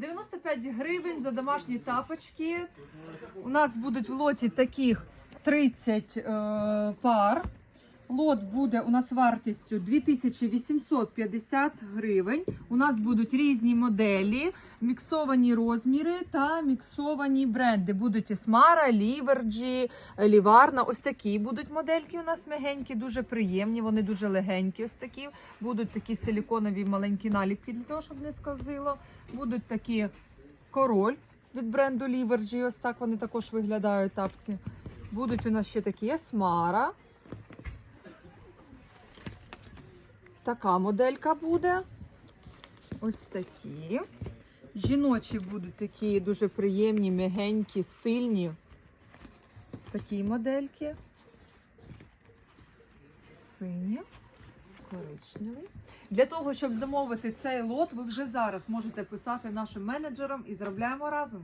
95 гривень за домашні тапочки. У нас будуть в лоті таких 30 е, пар. Лот буде у нас вартістю 2850 гривень. У нас будуть різні моделі, міксовані розміри та міксовані бренди. Будуть Esmara, Livergy, Ліварна. Ось такі будуть модельки у нас мягенькі, дуже приємні. Вони дуже легенькі. Ось такі. Будуть такі силіконові маленькі наліпки для того, щоб не сковзило. Будуть такі король від бренду Livergy. Ось так вони також виглядають тапці. Будуть у нас ще такі Esmara. Така моделька буде. Ось такі. Жіночі будуть такі дуже приємні, м'ягенькі, стильні. Ось такі модельки. Сині, коричневий. Для того, щоб замовити цей лот, ви вже зараз можете писати нашим менеджерам і заробляємо разом.